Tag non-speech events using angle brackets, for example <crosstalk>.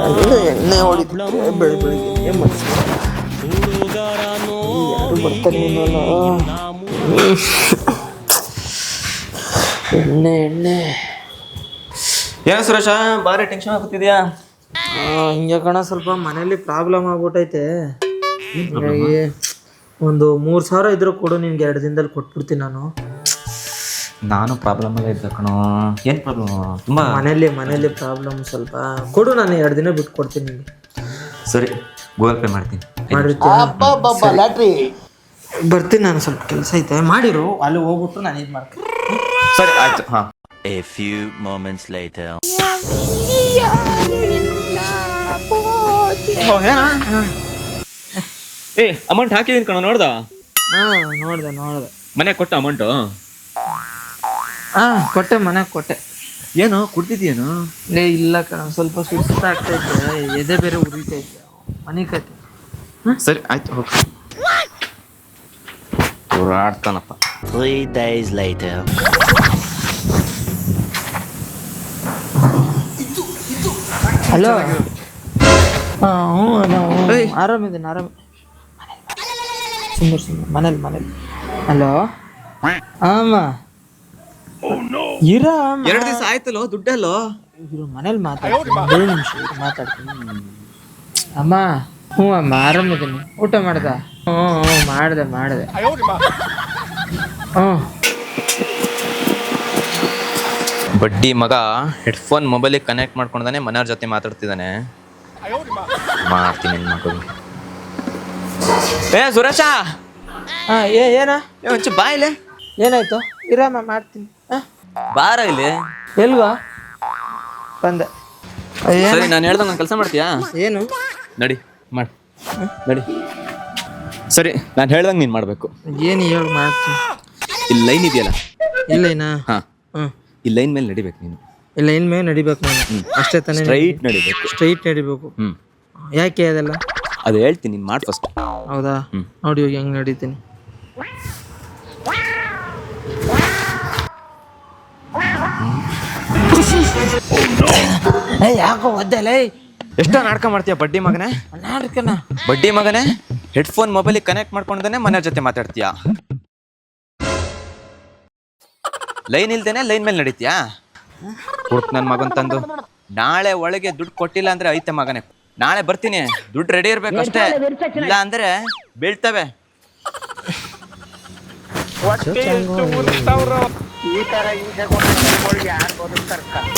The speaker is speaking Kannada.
ಎಣ್ಣೆ ಎಣ್ಣೆ ಹೊಡಿತು ಬೆಳಿ ಬೆಳಿಗ್ಗೆ ಯಾರು ಬರ್ತಾನೆ ಎಣ್ಣೆ ಎಣ್ಣೆ ಏನು ಸುರೇಶ? ಭಾರಿ ಟೆನ್ಷನ್ ಆಗುತ್ತಿದ್ಯಾ ಹಿಂಗೆ ಕಣ, ಸ್ವಲ್ಪ ಮನೇಲಿ ಪ್ರಾಬ್ಲಮ್ ಆಗ್ಬಿಟ್ಟೈತೆ. ಒಂದು ಮೂರು ಸಾವಿರ ಇದ್ರೂ ಕೊಡು, ನಿನ್ಗೆ ಎರಡು ದಿನದಲ್ಲಿ ಕೊಟ್ಬಿಡ್ತೀನಿ ನಾನು. ನಾನು ಪ್ರಾಬ್ಲಮ್ ಅಲ್ಲೇ ಇದ್ದ ಕಣೋ. ಏನ್ ಪ್ರಾಬ್ಲಮ್ ತುಂಬಾ ಮನೇಲಿ ಮನೇಲಿ ಪ್ರಾಬ್ಲಮ್ ಸ್ವಲ್ಪ. ಕೊಡು ನಾನು ಎರಡು ದಿನ ಬಿಟ್ಟು ಕೊಡ್ತೀನಿ ನಿಮಗೆ ಸರಿ ಗೂಗಲ್ ಪೇ ಮಾಡ್ತೀನಿ. ಮಾಡಿರ್ತೀನಿ ಬರ್ತೀನಿ ನಾನು ಸ್ವಲ್ಪ ಕೆಲಸ ಐತೆ. ಮಾಡಿರು ಅಲ್ಲಿ ಹೋಗ್ಬಿಟ್ಟು ನಾನು ಇದು ಮಾಡ್ತೀನಿ. ಸರಿ ಆಯ್ತು ಹಾ. A few moments later. ಏ ಅಮೌಂಟ್ ಹಾಕಿದೀನಿ ಕಣ ನೋಡ್ದ? ಹಾಂ ನೋಡ್ದೆ ನೋಡಿದೆ. ಮನೆ ಕೊಟ್ಟ ಅಮೌಂಟು ಹಾಂ ಕೊಟ್ಟೆ ಮನೆಗೆ ಕೊಟ್ಟೆ. ಏನು ಕುಡ್ತಿದ್ಯೇನು ಲೇ ಇಲ್ಲ ಕಣ ಸ್ವಲ್ಪ ಸುಸ್ತಾಗ್ತೈತೆ ಎದೆ ಬೇರೆ ಉರಿತೈತೆ ಮನೆ ಕತೆ ಸರಿ ಆಯ್ತು ಹೋಗಿ. ಆಡ್ತಾನಪ್ಪ ತ್ರೀ days later. ಹಲೋ ಹಾಂ ಹ್ಞೂ ಆರಾಮಿದ್ದೀನಿ ಆರಾಮ ಸುಂದರ್ ಸುಮ್ಮನೆ ಮನೇಲಿ ಮನೇಲಿ ಹಲೋ ಆಮ. ಇರ ಎರಡು ದಿವಸ ಆಯ್ತಲ್ಲೋ ದುಡ್ಡಲ್ಲೋ? ಇವ್ರು ಮನೇಲಿ ಮಾತಾಡ್ತೀನಿ. ಏಳು ನಿಮಿಷ ಇರು ಮಾತಾಡ್ತೀನಿ. ಅಮ್ಮ ಹ್ಞೂ ಅಮ್ಮ ಆರಾಮಿದ್ದೀನಿ. ಊಟ ಮಾಡ್ದ? ಹ್ಞೂ ಹ್ಞೂ ಮಾಡಿದೆ ಮಾಡಿದೆ. ಹ್ಞೂ. ಬಡ್ಡಿ ಮಗ ಹೆಡ್ಫೋನ್ ಮೊಬೈಲಿಗೆ ಕನೆಕ್ಟ್ ಮಾಡ್ಕೊಂಡಾನೆ ಮನೆಯವ್ರ ಜೊತೆ ಮಾತಾಡ್ತಿದ್ದಾನೆ ಮಾಡ್ತೀನಿ ಮಗಳು ಮಗು. ಏ ಸುರೇಶ! ಹಾಂ ಏ ಏನ? ಏ ಒಂಚೂರು ಬಾ ಏನಾಯ್ತು? ಇರಮ್ಮ ಮಾಡ್ತೀನಿ. ಹಾಂ ಬಾರ ಇಲ್ಲಿ. ಎಲ್ವಾ? ಬಂದೆ. ಸರಿ ನಾನು ಹೇಳ್ದಂಗೆ ಒಂದು ಕೆಲಸ ಮಾಡ್ತೀಯಾ? ಏನು? ನಡಿ ಮಾಡಿ. ನಡಿ. ಸರಿ ನಾನು ಹೇಳ್ದಂಗೆ ನೀನು ಮಾಡಬೇಕು. ಏನು ಹೇಳ್ ಮಾಡ್ತೀನಿ? ಇಲ್ಲಿ ಲೈನ್ ಇದೆಯಲ್ಲ? ಇಲ್ಲ ಏನಾ ಹಾಂ. ಹ್ಞೂ ಈ ಲೈನ್ ಮೇಲೆ ನಡಿಬೇಕು ನೀನು. ಇಲ್ಲ ಲೈನ್ ಮೇಲೆ ನಡಿಬೇಕು ನಾನು. ಅಷ್ಟೇ ತಾನೇ ಸ್ಟ್ರೈಟ್ ನಡಿಬೇಕು. ಸ್ಟ್ರೈಟ್ ನಡಿಬೇಕು. ಹ್ಞೂ ಯಾಕೆ ಅದೆಲ್ಲ? ಅದು ಹೇಳ್ತೀನಿ ನೀನು ಮಾಡಿ ಫಸ್ಟ್ ಹೌದಾ. ನೋಡಿ ಹೋಗಿ ಹೆಂಗ್ ನಡೀತೀನಿ. <laughs> ಏ ಯಾಕೋ ಒದ್ದಲೇ ಎಷ್ಟೋ ನಾಟಕ ಮಾಡ್ತೀಯ ಬಡ್ಡಿ ಮಗನೇ? ನಾಡ್ಕನ ಬಡ್ಡಿ ಮಗನೇ ಹೆಡ್ಫೋನ್ ಮೊಬೈಲಿಗೆ ಕನೆಕ್ಟ್ ಮಾಡ್ಕೊಂಡೇ ಮನೆ ಜೊತೆ ಮಾತಾಡ್ತೀಯ? ಲೈನ್ ಇಲ್ದೇನೆ ಲೈನ್ ಮೇಲೆ ನಡೀತೀಯಾ? ಕೊಡ್ತ ನನ್ನ ಮಗನ್ ತಂದು. ನಾಳೆ ಒಳಗೆ ದುಡ್ಡು ಕೊಟ್ಟಿಲ್ಲ ಅಂದ್ರೆ ಐತೆ ಮಗನೇ. ನಾಳೆ ಬರ್ತೀನಿ. ದುಡ್ಡು ರೆಡಿ ಇರ್ಬೇಕು ಅಷ್ಟೇ. ಇಲ್ಲ ಅಂದ್ರೆ ಬೀಳ್ತವೆ. ಹೊಟ್ಟೆ ಎಷ್ಟು ಈ ತರ ಹಿಂಸೆ ಕೊಟ್ಟು ಯಾರು ಬದುಕ್ತಾರ